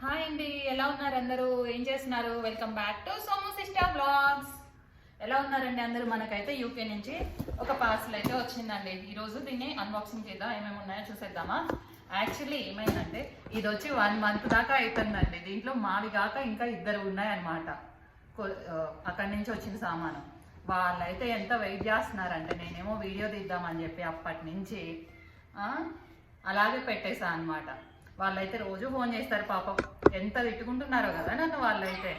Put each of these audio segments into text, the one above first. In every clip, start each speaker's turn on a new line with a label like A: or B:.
A: Hi అండి ఎలా ఉన్నారు అందరూ? ఏం చేస్తున్నారు? Welcome back to Somu sister blogs ఎలా ఉన్నారండి అందరూ? మనకైతే యూకే నుంచి ఒక పార్సల్ అయితే వచ్చిందండి. ఈరోజు దీన్ని అన్బాక్సింగ్ చేద్దాం ఏమేమి ఉన్నాయో చూసేద్దామా? యాక్చువల్లీ ఏమైందంటే ఇది వచ్చి వన్ మంత్ దాకా అవుతుందండి దీంట్లో మావి కాక ఇంకా ఇద్దరు ఉన్నాయన్నమాట. అక్కడి నుంచి వచ్చిన సామాను. వాళ్ళైతే ఎంత వెయిట్ చేస్తున్నారంటే నేనేమో వీడియో తీద్దామని చెప్పి అప్పటి నుంచి అలాగే పెట్టేసా అన్నమాట. వాళ్ళైతే రోజు ఫోన్ చేస్తారు పాపం. ఎంత తిట్టుకుంటున్నారో కదా నన్ను వాళ్ళైతే.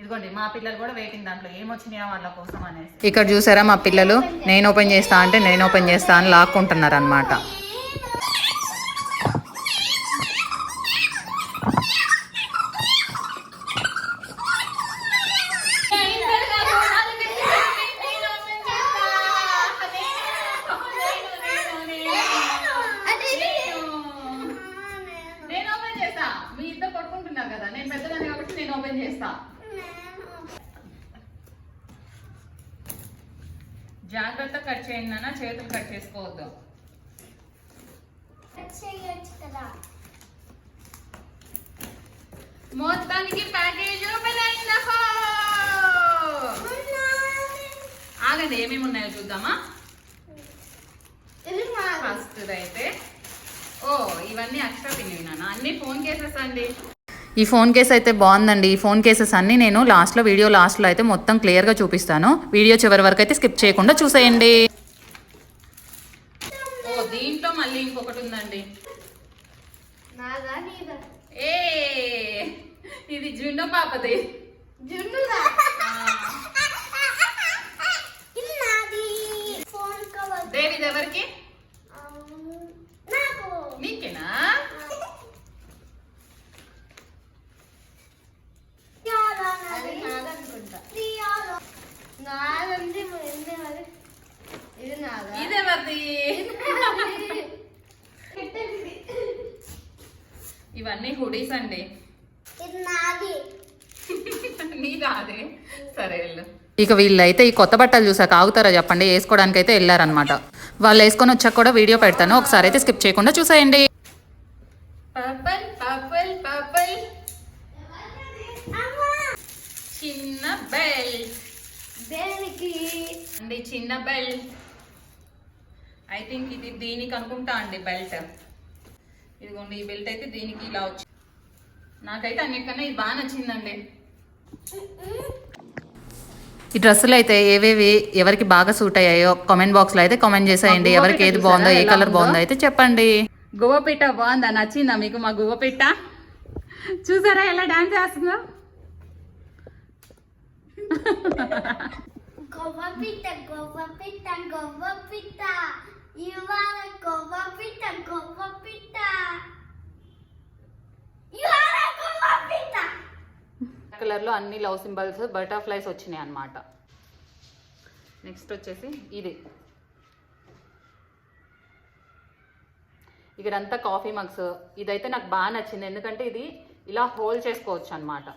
A: ఇదిగోండి మా పిల్లలు కూడా వెయిటింగ్ దాంట్లో ఏమొచ్చినాయా వాళ్ళ కోసం అనేసి.
B: ఇక్కడ చూసారా మా పిల్లలు? నేను ఓపెన్ చేస్తా అంటే నేను ఓపెన్ చేస్తా అని లాక్కుంటున్నారు అనమాట
A: నేను ఓపెన్ చేస్తా మీ ఇద్దరు కొట్టుకుంటున్నారు కదా నేను పెద్దదాన్ని కాబట్టి నేను ఓపెన్ చేస్తా. జాగ్రత్త కట్ చేయండి నాన్న చేతులు కట్ చేసుకోవద్దు. మొత్తానికి ప్యాకేజ్ ఓపెన్ అయిందా ఆగండి ఏమేమి ఉన్నాయో చూద్దామా? ఫస్ట్ అయితే ఓ ఇవన్నీ అక్షర పిన్నివి నాన్న. అన్ని ఫోన్ కేసెస్ అండి
B: ఈ ఫోన్ కేస్ అయితే బాగుందండి. ఈ ఫోన్ కేసెస్ అన్ని నేను లాస్ట్లో వీడియో లాస్ట్లో అయితే మొత్తం క్లియర్గా చూపిస్తాను. వీడియో చివరి వరకు అయితే స్కిప్ చేయకుండా చూసేయండి.
A: ఓ దీంట్లో మళ్ళీ ఇంకొకటి ఉందండి. ఏ ఇది జుండో పాపది. ఎవరికి? ఇది ఇవన్నీ హుడీస్ అండి. సరే వెళ్ళు.
B: ఇక వీళ్ళైతే ఈ కొత్త బట్టలు చూసాక ఆగుతారా చెప్పండి? వేసుకోవడానికి అయితే వెళ్ళారనమాట వాళ్ళు వేసుకొని వచ్చాక కూడా వీడియో పెడతాను. ఒకసారి అయితే స్కిప్ చేయకుండా చూసేయండి.
A: Purple purple purple. చిన్న బెల్. అండి చిన్న బెల్ట్ ఐ థింక్ ఇది దీనికి అనుకుంటా అండి బెల్ట్. ఇదిగోండి ఈ బెల్ట్ అయితే దీనికి ఇలా వచ్చి నాకైతే అన్నిటికన్నా ఇది బాగా నచ్చిందండి.
B: ఈ డ్రెస్సులు అయితే ఏవేవి ఎవరికి బాగా సూట్ అయ్యాయో కామెంట్ బాక్స్లో అయితే కామెంట్ చేసేయండి. ఎవరికి ఏది బాగుందో ఏ కలర్? బాగుందో అయితే చెప్పండి.
A: గువ్వపిట్ట బాగుందా? నచ్చిందా మీకు మా గువ్వపిట్ట చూసారా ఎలా డాన్స్ చేస్తుందో?
C: గొవ్వ పిట్ట గొవ్వ పిట్ట గొవ్వ పిట్ట ఇవాళ గొవ్వ పిట్ట గొవ్వ పిట్ట ఇవాళ గొవ్వ పిట్ట
A: కలర్లో అన్ని లవ్ సింబల్స్ బటర్ఫ్లైస్ వచ్చినాయి అన్నమాట. నెక్స్ట్ వచ్చేసి ఇది. ఇక్కడంతా కాఫీ మగ్స్. ఇదైతే నాకు బాగా నచ్చింది. ఎందుకంటే ఇది ఇలా హోల్డ్ చేసుకోవచ్చు అనమాట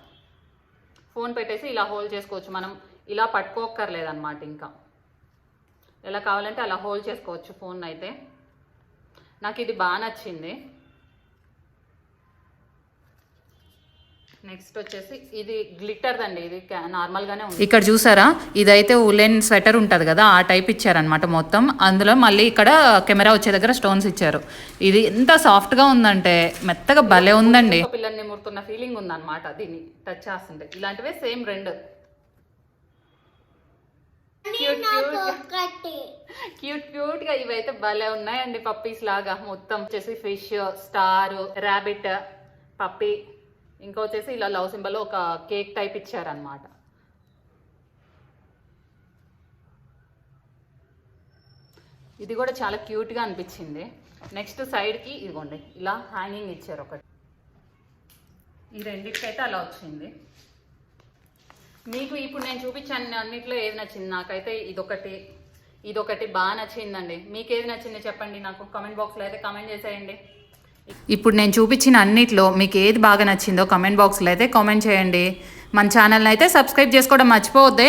A: ఫోన్ పెట్టేసి ఇలా హోల్డ్ చేసుకోవచ్చు. మనం ఇలా పట్టుకోక్కర్లేదన్నమాట ఇంకా. ఎలా కావాలంటే అలా హోల్డ్ చేసుకోవచ్చు ఫోన్ అయితే. నాకు ఇది బాగా నచ్చింది. నెక్స్ట్ వచ్చేసి ఇది గ్లిటర్ అండి ఇది నార్మల్ గానే ఉంది.
B: ఇక్కడ చూసారా? ఇదైతే ఉలెన్ స్వెటర్ ఉంటుంది కదా ఆ టైప్ ఇచ్చారనమాట మొత్తం. అందులో మళ్ళీ ఇక్కడ కెమెరా వచ్చే దగ్గర స్టోన్స్ ఇచ్చారు. ఇది ఎంత సాఫ్ట్గా ఉందంటే మెత్తగా భలే ఉందండి.
A: పిల్లల్ని ముడుతున్న ఫీలింగ్ ఉంది అనమాట దీన్ని టచ్ చేస్తుంటే. ఇలాంటివే సేమ్ రెండు. క్యూట్ క్యూట్గా ఇవైతే భలే ఉన్నాయండి పప్పీస్ లాగా. మొత్తం వచ్చేసి ఫిష్ స్టార్ ర్యాబిట్ పప్పీ ఇంకా వచ్చేసి ఇలా లవ్ సింబల్ ఒక కేక్ టైప్ ఇచ్చారనమాట ఇది కూడా చాలా క్యూట్గా అనిపించింది. నెక్స్ట్ సైడ్కి ఇదిగోండి ఇలా హ్యాంగింగ్ ఇచ్చారు ఒకటి. ఈ రెండింటికైతే అలా వచ్చింది. మీకు ఇప్పుడు నేను చూపించాను అన్నిట్లో ఏది నచ్చింది? నాకైతే ఇదొకటి ఇదొకటి బాగా నచ్చిందండి. మీకు ఏది నచ్చింది చెప్పండి నాకు. కామెంట్ బాక్స్లో అయితే కామెంట్ చేసేయండి.
B: ఇప్పుడు నేను చూపించిన అన్నిట్లో మీకు ఏది బాగా నచ్చిందో కామెంట్ బాక్స్లో అయితే కామెంట్ చేయండి. మన ఛానల్ని అయితే సబ్స్క్రైబ్ చేసుకోవడం మర్చిపోవద్దే.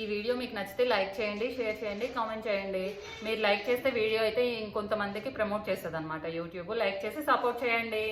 A: ఈ వీడియో మీకు నచ్చితే లైక్ చేయండి షేర్ చేయండి కామెంట్ చేయండి. మీరు లైక్ చేస్తే వీడియో అయితే ఇంకొంతమందికి ప్రమోట్ చేస్తుంది అనమాట యూట్యూబ్ లైక్ చేసి సపోర్ట్ చేయండి.